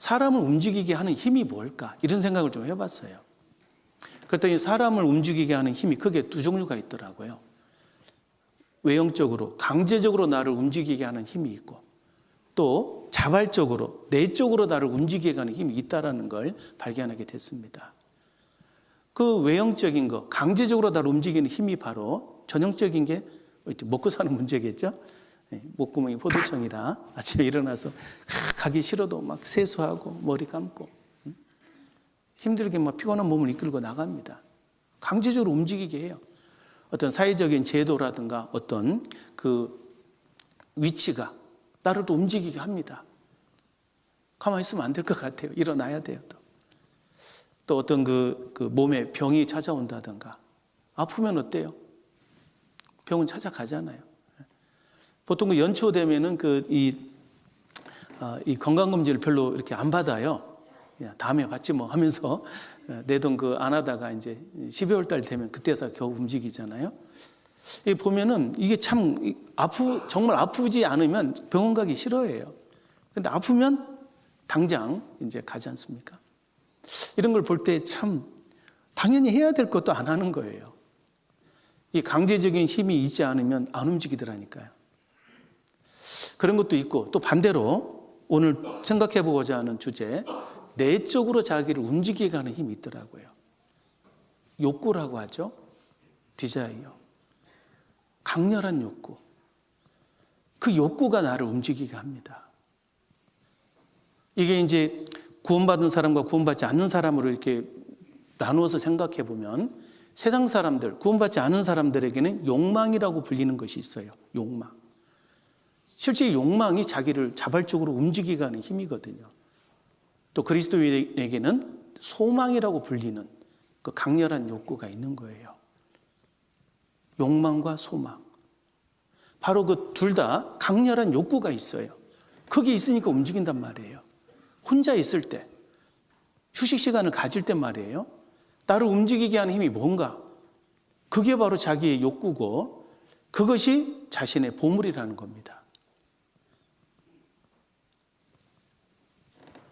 사람을 움직이게 하는 힘이 뭘까? 이런 생각을 좀 해봤어요. 그랬더니 사람을 움직이게 하는 힘이 크게 두 종류가 있더라고요. 외형적으로, 강제적으로 나를 움직이게 하는 힘이 있고, 또 자발적으로, 내적으로 나를 움직이게 하는 힘이 있다라는 걸 발견하게 됐습니다. 그 외형적인 거, 강제적으로 나를 움직이는 힘이 바로 전형적인 게 먹고 사는 문제겠죠. 예, 목구멍이 포도청이라 아침에 일어나서 가기 싫어도 막 세수하고 머리 감고 음? 힘들게 막 피곤한 몸을 이끌고 나갑니다. 강제적으로 움직이게 해요. 어떤 사회적인 제도라든가 어떤 그 위치가 나를 또 움직이게 합니다. 가만히 있으면 안 될 것 같아요. 일어나야 돼요. 또. 또 어떤 그, 그 몸에 병이 찾아온다든가 아프면 어때요? 병원 찾아가잖아요. 보통 그 연초 되면은 그이 어, 이 건강검진을 별로 이렇게 안 받아요. 그냥 다음에 받지 뭐 하면서 내 돈 그 안 하다가 이제 12월 달 되면 그때서 겨우 움직이잖아요. 이 보면은 이게 참 아프 정말 아프지 않으면 병원 가기 싫어해요. 근데 아프면 당장 이제 가지 않습니까? 이런 걸 볼 때 참 당연히 해야 될 것도 안 하는 거예요. 이 강제적인 힘이 있지 않으면 안 움직이더라니까요. 그런 것도 있고 또 반대로 오늘 생각해 보고자 하는 주제 내적으로 자기를 움직이게 하는 힘이 있더라고요. 욕구라고 하죠. 디자이어. 강렬한 욕구. 그 욕구가 나를 움직이게 합니다. 이게 이제 구원받은 사람과 구원받지 않는 사람으로 이렇게 나누어서 생각해 보면 세상 사람들, 구원받지 않은 사람들에게는 욕망이라고 불리는 것이 있어요. 욕망. 실제 욕망이 자기를 자발적으로 움직이게 하는 힘이거든요. 또 그리스도인에게는 소망이라고 불리는 그 강렬한 욕구가 있는 거예요. 욕망과 소망. 바로 그 둘 다 강렬한 욕구가 있어요. 그게 있으니까 움직인단 말이에요. 혼자 있을 때, 휴식 시간을 가질 때 말이에요. 나를 움직이게 하는 힘이 뭔가? 그게 바로 자기의 욕구고 그것이 자신의 보물이라는 겁니다.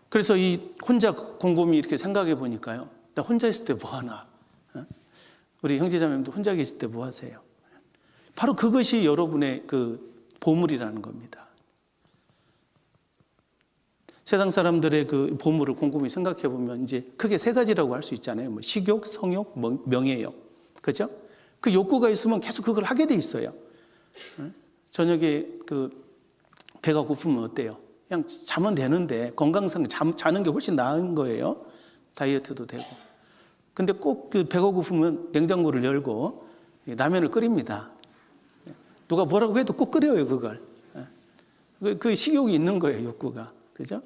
그래서 이 혼자 곰곰이 이렇게 생각해 보니까요. 나 혼자 있을 때 뭐 하나? 어? 우리 형제자매님도 혼자 계실 때 뭐 하세요? 바로 그것이 여러분의 그 보물이라는 겁니다. 세상 사람들의 그 보물을 곰곰이 생각해 보면 이제 크게 세 가지라고 할 수 있잖아요. 뭐 식욕, 성욕, 명예욕. 그죠? 그 욕구가 있으면 계속 그걸 하게 돼 있어요. 어? 저녁에 그 배가 고프면 어때요? 그냥 자면 되는데 건강상 잠, 자는 게 훨씬 나은 거예요. 다이어트도 되고. 근데 꼭 그 배가 고프면 냉장고를 열고 라면을 끓입니다. 누가 뭐라고 해도 꼭 끓여요, 그걸. 그, 그 식욕이 있는 거예요, 욕구가. 그죠?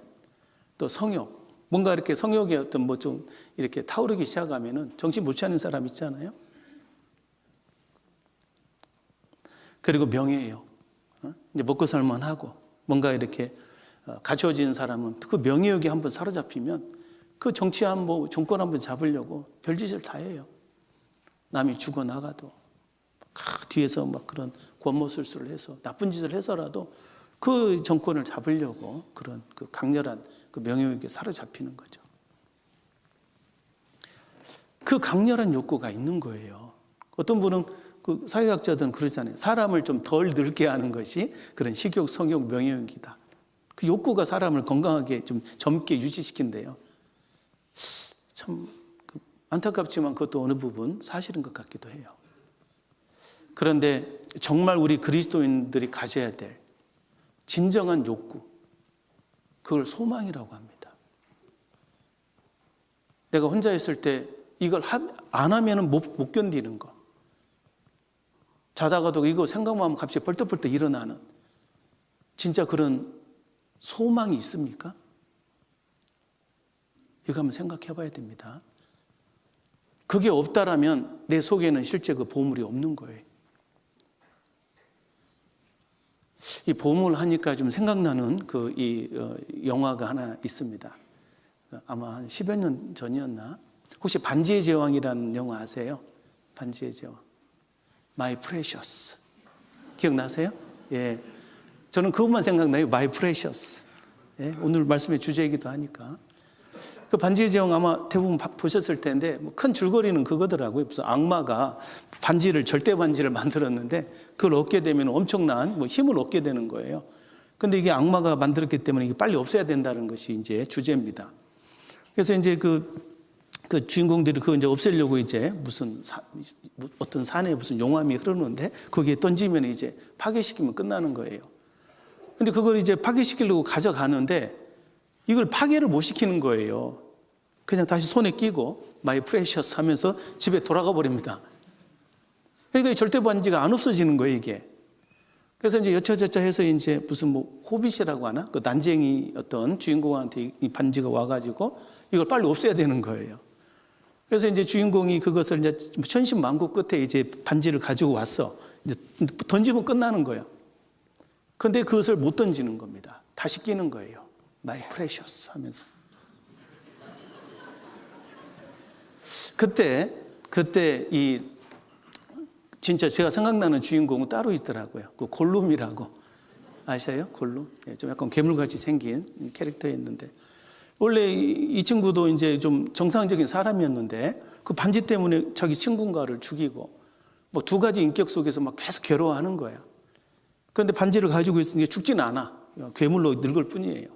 또 성욕. 뭔가 이렇게 성욕의 어떤 뭐 좀 이렇게 타오르기 시작하면은 정신 못 차리는 사람 있잖아요. 그리고 명예욕. 어? 이제 먹고 살만 하고 뭔가 이렇게 어, 갖춰진 사람은 그 명예욕이 한번 사로잡히면 그 정치 한번 정권 한번 잡으려고 별짓을 다 해요. 남이 죽어 나가도 뒤에서 막 그런 권모술수를 해서 나쁜 짓을 해서라도 그 정권을 잡으려고 그런 그 강렬한 그 명예욕에 사로잡히는 거죠. 그 강렬한 욕구가 있는 거예요. 어떤 분은 그 사회학자들은 그러잖아요. 사람을 좀 덜 늙게 하는 것이 그런 식욕, 성욕, 명예욕이다. 그 욕구가 사람을 건강하게 좀 젊게 유지시킨대요. 참그 안타깝지만 그것도 어느 부분 사실인 것 같기도 해요. 그런데 정말 우리 그리스도인들이 가져야 될 진정한 욕구, 그걸 소망이라고 합니다. 내가 혼자 있을 때 이걸 안 하면 못, 못 견디는 거. 자다가도 이거 생각만 하면 갑자기 벌떡벌떡 일어나는 진짜 그런 소망이 있습니까? 이거 한번 생각해 봐야 됩니다. 그게 없다라면 내 속에는 실제 그 보물이 없는 거예요. 이 보물 하니까 좀 생각나는 그이 어, 영화가 하나 있습니다. 아마 한 10여 년 전이었나? 혹시 반지의 제왕이라는 영화 아세요? 반지의 제왕. My Precious. 기억나세요? 예. 저는 그것만 생각나요. My Precious. 예, 오늘 말씀의 주제이기도 하니까. 그 반지의 제왕 아마 대부분 봐- 보셨을 텐데 뭐큰 줄거리는 그거더라고요. 무슨 악마가 반지를 절대 반지를 만들었는데 그걸 얻게 되면 엄청난 뭐 힘을 얻게 되는 거예요. 근데 이게 악마가 만들었기 때문에 이게 빨리 없애야 된다는 것이 이제 주제입니다. 그래서 이제 그, 그 주인공들이 그거 이제 없애려고 이제 무슨 사- 어떤 산에 무슨 용암이 흐르는데 거기에 던지면 이제 파괴시키면 끝나는 거예요. 근데 그걸 이제 파괴시키려고 가져가는데 이걸 파괴를 못 시키는 거예요. 그냥 다시 손에 끼고 마이 프레셔스 하면서 집에 돌아가 버립니다. 그러니까 이 절대 반지가 안 없어지는 거예요, 이게. 그래서 이제 여차저차 해서 이제 무슨 뭐 호빗이라고 하나? 그 난쟁이 어떤 주인공한테 이- 이 반지가 와가지고 이걸 빨리 없애야 되는 거예요. 그래서 이제 주인공이 그것을 이제 천신만고 끝에 이제 반지를 가지고 왔어. 이제 던지면 끝나는 거예요. 근데 그것을 못 던지는 겁니다. 다시 끼는 거예요. My precious 하면서. 그때, 그때 이 진짜 제가 생각나는 주인공은 따로 있더라고요. 그 골룸이라고. 아시아요? 골룸? 예, 좀 약간 괴물같이 생긴 캐릭터였는데. 원래 이, 이 친구도 이제 좀 정상적인 사람이었는데 그 반지 때문에 자기 친구인가를 죽이고 뭐 두 가지 인격 속에서 막 계속 괴로워하는 거야. 그런데 반지를 가지고 있으니까 죽지는 않아. 괴물로 늙을 뿐이에요.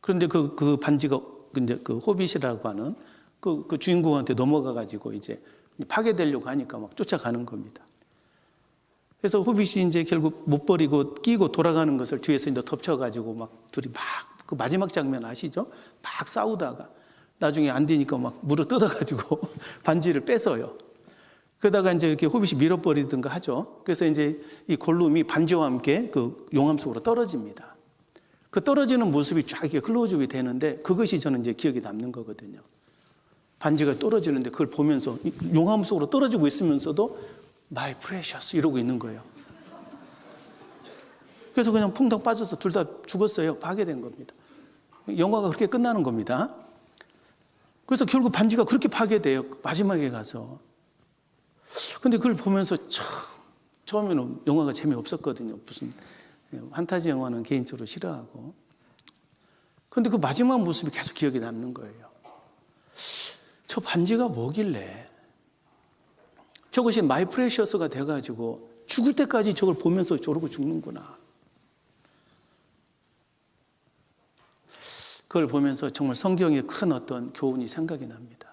그런데 그, 그 반지가 이제 그 호빗이라고 하는 그, 그 주인공한테 넘어가 가지고 이제 파괴되려고 하니까 막 쫓아가는 겁니다. 그래서 호빗이 이제 결국 못 버리고 끼고 돌아가는 것을 뒤에서 이제 덮쳐가지고 막 둘이 막 그 마지막 장면 아시죠? 막 싸우다가 나중에 안 되니까 막 물어 뜯어가지고 반지를 뺏어요. 그러다가 이제 이렇게 호빗이 밀어버리든가 하죠. 그래서 이제 이 골룸이 반지와 함께 그 용암 속으로 떨어집니다. 그 떨어지는 모습이 쫙 이렇게 클로즈업이 되는데 그것이 저는 이제 기억에 남는 거거든요. 반지가 떨어지는데 그걸 보면서 이 용암 속으로 떨어지고 있으면서도 My precious 이러고 있는 거예요. 그래서 그냥 퐁당 빠져서 둘 다 죽었어요. 파괴된 겁니다. 영화가 그렇게 끝나는 겁니다. 그래서 결국 반지가 그렇게 파괴돼요. 마지막에 가서. 근데 그걸 보면서 참 처음에는 영화가 재미없었거든요. 무슨 환타지 영화는 개인적으로 싫어하고. 근데 그 마지막 모습이 계속 기억에 남는 거예요. 저 반지가 뭐길래 저것이 마이 프레셔스가 돼가지고 죽을 때까지 저걸 보면서 저러고 죽는구나. 그걸 보면서 정말 성경의 큰 어떤 교훈이 생각이 납니다.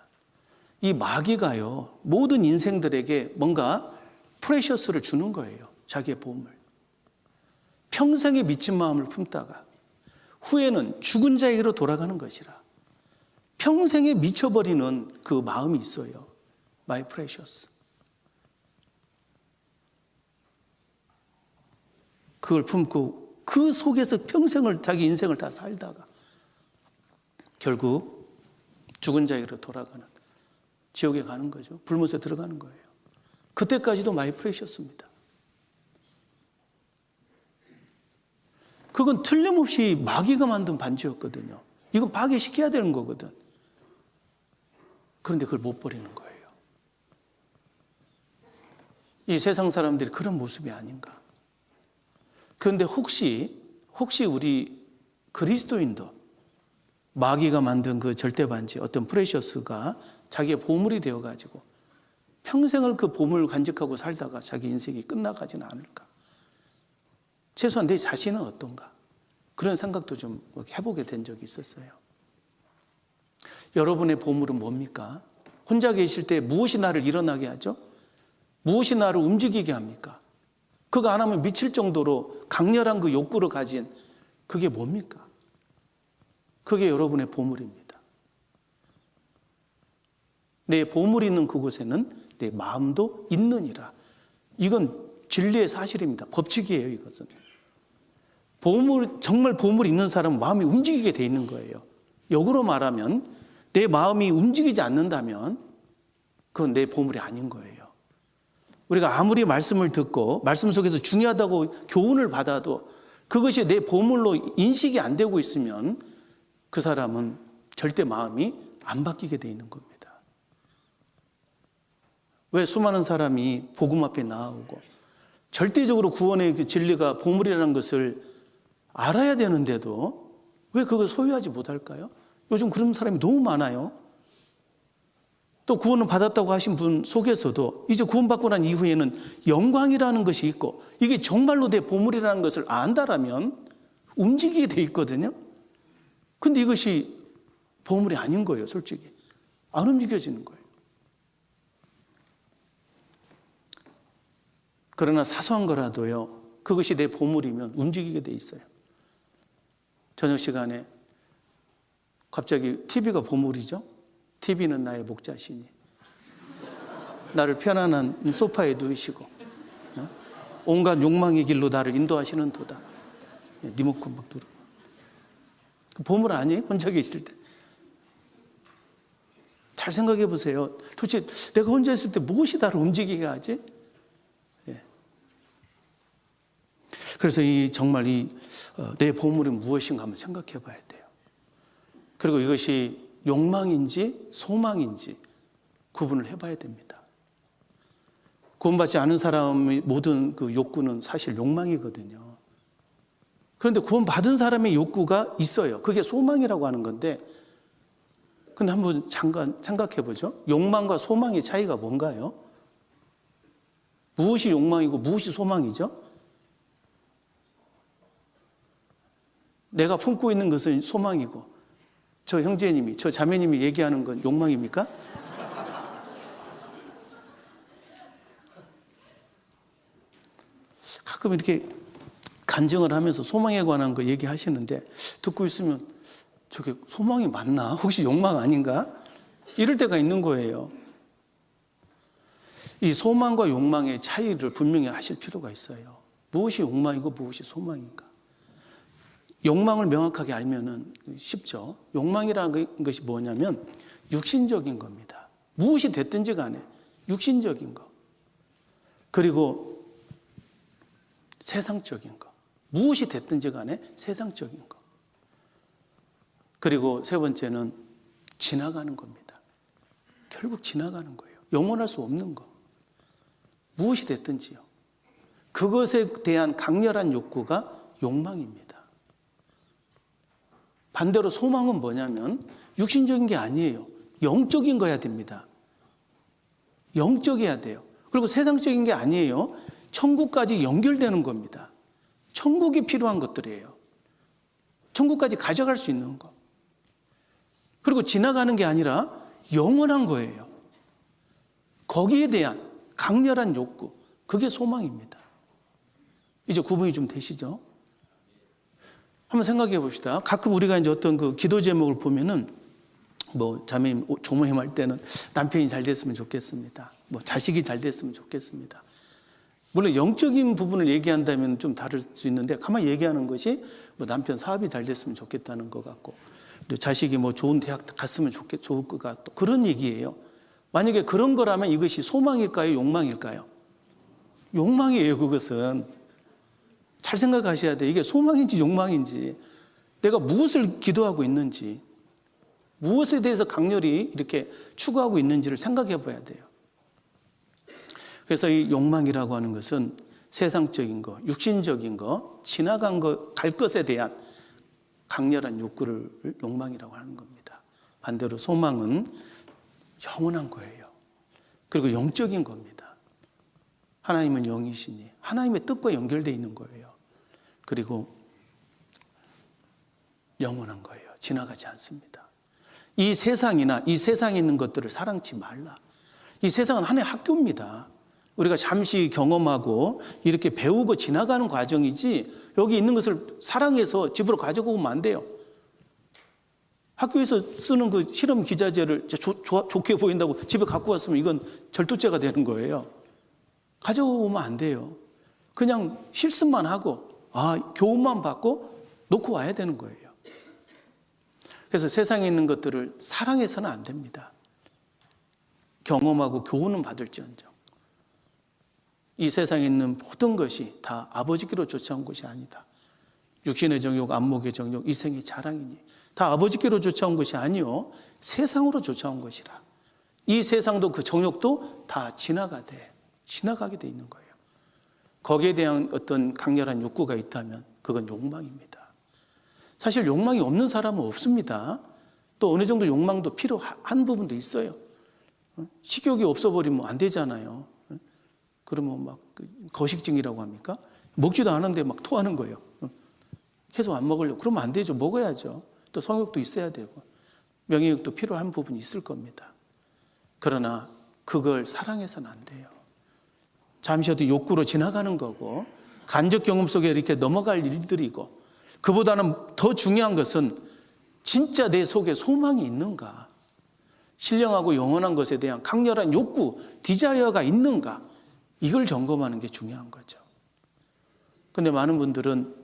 이 마귀가요, 모든 인생들에게 뭔가 프레셔스를 주는 거예요. 자기의 보험을. 평생에 미친 마음을 품다가 후에는 죽은 자에게로 돌아가는 것이라. 평생에 미쳐버리는 그 마음이 있어요. My precious. 그걸 품고 그 속에서 평생을 자기 인생을 다 살다가 결국 죽은 자에게로 돌아가는 지옥에 가는 거죠. 불못에 들어가는 거예요. 그때까지도 마이 프레셔스입니다. 그건 틀림없이 마귀가 만든 반지였거든요. 이건 파괴시켜야 되는 거거든. 그런데 그걸 못 버리는 거예요. 이 세상 사람들이 그런 모습이 아닌가. 그런데 혹시, 혹시 우리 그리스도인도 마귀가 만든 그 절대 반지, 어떤 프레셔스가 자기의 보물이 되어가지고 평생을 그 보물을 간직하고 살다가 자기 인생이 끝나가지는 않을까. 최소한 내 자신은 어떤가. 그런 생각도 좀 해보게 된 적이 있었어요. 여러분의 보물은 뭡니까? 혼자 계실 때 무엇이 나를 일어나게 하죠? 무엇이 나를 움직이게 합니까? 그거 안 하면 미칠 정도로 강렬한 그 욕구를 가진 그게 뭡니까? 그게 여러분의 보물입니다. 내 보물이 있는 그곳에는 내 마음도 있느니라. 이건 진리의 사실입니다. 법칙이에요, 이것은. 보물, 정말 보물이 있는 사람은 마음이 움직이게 돼 있는 거예요. 역으로 말하면 내 마음이 움직이지 않는다면 그건 내 보물이 아닌 거예요. 우리가 아무리 말씀을 듣고 말씀 속에서 중요하다고 교훈을 받아도 그것이 내 보물로 인식이 안 되고 있으면 그 사람은 절대 마음이 안 바뀌게 돼 있는 겁니다. 왜 수많은 사람이 복음 앞에 나오고 절대적으로 구원의 그 진리가 보물이라는 것을 알아야 되는데도 왜 그걸 소유하지 못할까요? 요즘 그런 사람이 너무 많아요. 또 구원을 받았다고 하신 분 속에서도 이제 구원받고 난 이후에는 영광이라는 것이 있고 이게 정말로 내 보물이라는 것을 안다라면 움직이게 돼 있거든요. 근데 이것이 보물이 아닌 거예요, 솔직히. 안 움직여지는 거예요. 그러나 사소한 거라도요, 그것이 내 보물이면 움직이게 돼 있어요. 저녁 시간에 갑자기 TV가 보물이죠? TV는 나의 목자시니. 나를 편안한 소파에 누이시고, 어? 온갖 욕망의 길로 나를 인도하시는 도다. 예, 리모컨 막 누르고. 그 보물 아니에요? 혼자 계실 때. 잘 생각해 보세요. 도대체 내가 혼자 있을 때 무엇이 나를 움직이게 하지? 예. 그래서 이 정말 이 내 보물이 무엇인가 한번 생각해 봐야 돼요. 그리고 이것이 욕망인지 소망인지 구분을 해 봐야 됩니다. 구원받지 않은 사람의 모든 그 욕구는 사실 욕망이거든요. 그런데 구원받은 사람의 욕구가 있어요. 그게 소망이라고 하는 건데, 근데 한번 잠깐 생각해 보죠. 욕망과 소망의 차이가 뭔가요? 무엇이 욕망이고 무엇이 소망이죠? 내가 품고 있는 것은 소망이고, 저 형제님이, 저 자매님이 얘기하는 건 욕망입니까? 가끔 이렇게 간증을 하면서 소망에 관한 거 얘기하시는데 듣고 있으면 저게 소망이 맞나? 혹시 욕망 아닌가? 이럴 때가 있는 거예요. 이 소망과 욕망의 차이를 분명히 하실 필요가 있어요. 무엇이 욕망이고 무엇이 소망인가? 욕망을 명확하게 알면은 쉽죠. 욕망이라는 것이 뭐냐면 육신적인 겁니다. 무엇이 됐든지 간에 육신적인 거. 그리고 세상적인 거. 무엇이 됐든지 간에 세상적인 거. 그리고 세 번째는 지나가는 겁니다. 결국 지나가는 거예요. 영원할 수 없는 거. 무엇이 됐든지요. 그것에 대한 강렬한 욕구가 욕망입니다. 반대로 소망은 뭐냐면 육신적인 게 아니에요. 영적인 거야 됩니다. 영적이어야 돼요. 그리고 세상적인 게 아니에요. 천국까지 연결되는 겁니다. 천국이 필요한 것들이에요. 천국까지 가져갈 수 있는 거. 그리고 지나가는 게 아니라 영원한 거예요. 거기에 대한 강렬한 욕구. 그게 소망입니다. 이제 구분이 좀 되시죠? 한번 생각해 봅시다. 가끔 우리가 이제 어떤 그 기도 제목을 보면은 뭐 자매님, 조모님 할 때는 남편이 잘 됐으면 좋겠습니다. 뭐 자식이 잘 됐으면 좋겠습니다. 물론 영적인 부분을 얘기한다면 좀 다를 수 있는데 가만히 얘기하는 것이 뭐 남편 사업이 잘 됐으면 좋겠다는 것 같고 또 자식이 뭐 좋은 대학 갔으면 좋겠 좋을 것 같고 그런 얘기예요. 만약에 그런 거라면 이것이 소망일까요, 욕망일까요? 욕망이에요, 그것은. 잘 생각하셔야 돼. 이게 소망인지 욕망인지, 내가 무엇을 기도하고 있는지, 무엇에 대해서 강렬히 이렇게 추구하고 있는지를 생각해 봐야 돼요. 그래서 이 욕망이라고 하는 것은 세상적인 거, 육신적인 거, 지나간 거, 갈 것에 대한 강렬한 욕구를 욕망이라고 하는 겁니다. 반대로 소망은 영원한 거예요. 그리고 영적인 겁니다. 하나님은 영이시니 하나님의 뜻과 연결되어 있는 거예요. 그리고 영원한 거예요. 지나가지 않습니다. 이 세상이나 이 세상에 있는 것들을 사랑치 말라. 이 세상은 하나의 학교입니다. 우리가 잠시 경험하고 이렇게 배우고 지나가는 과정이지 여기 있는 것을 사랑해서 집으로 가지고 오면 안 돼요. 학교에서 쓰는 그 실험 기자재를 조, 조, 좋게 보인다고 집에 갖고 왔으면 이건 절도죄가 되는 거예요. 가져오면 안 돼요. 그냥 실습만 하고, 아, 교훈만 받고 놓고 와야 되는 거예요. 그래서 세상에 있는 것들을 사랑해서는 안 됩니다. 경험하고 교훈은 받을지언정. 이 세상에 있는 모든 것이 다 아버지께로 쫓아온 것이 아니다. 육신의 정욕, 안목의 정욕, 이생의 자랑이니 다 아버지께로 쫓아온 것이 아니요 세상으로 쫓아온 것이라. 이 세상도 그 정욕도 다 지나가되 지나가게 돼 있는 거예요. 거기에 대한 어떤 강렬한 욕구가 있다면 그건 욕망입니다. 사실 욕망이 없는 사람은 없습니다. 또 어느 정도 욕망도 필요한 부분도 있어요. 어? 식욕이 없어버리면 안 되잖아요. 어? 그러면 막그 거식증이라고 합니까? 먹지도 않은데 막 토하는 거예요. 어? 계속 안 먹으려고. 그러면 안 되죠. 먹어야죠. 또 성욕도 있어야 되고. 명예욕도 필요한 부분이 있을 겁니다. 그러나 그걸 사랑해서는 안 돼요. 잠시 어디 욕구로 지나가는 거고 간접 경험 속에 이렇게 넘어갈 일들이고 그보다는 더 중요한 것은 진짜 내 속에 소망이 있는가 신령하고 영원한 것에 대한 강렬한 욕구, 디자이어가 있는가 이걸 점검하는 게 중요한 거죠. 근데 많은 분들은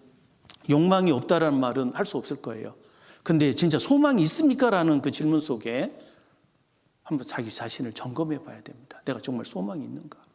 욕망이 없다라는 말은 할 수 없을 거예요. 근데 진짜 소망이 있습니까? 라는 그 질문 속에 한번 자기 자신을 점검해 봐야 됩니다. 내가 정말 소망이 있는가?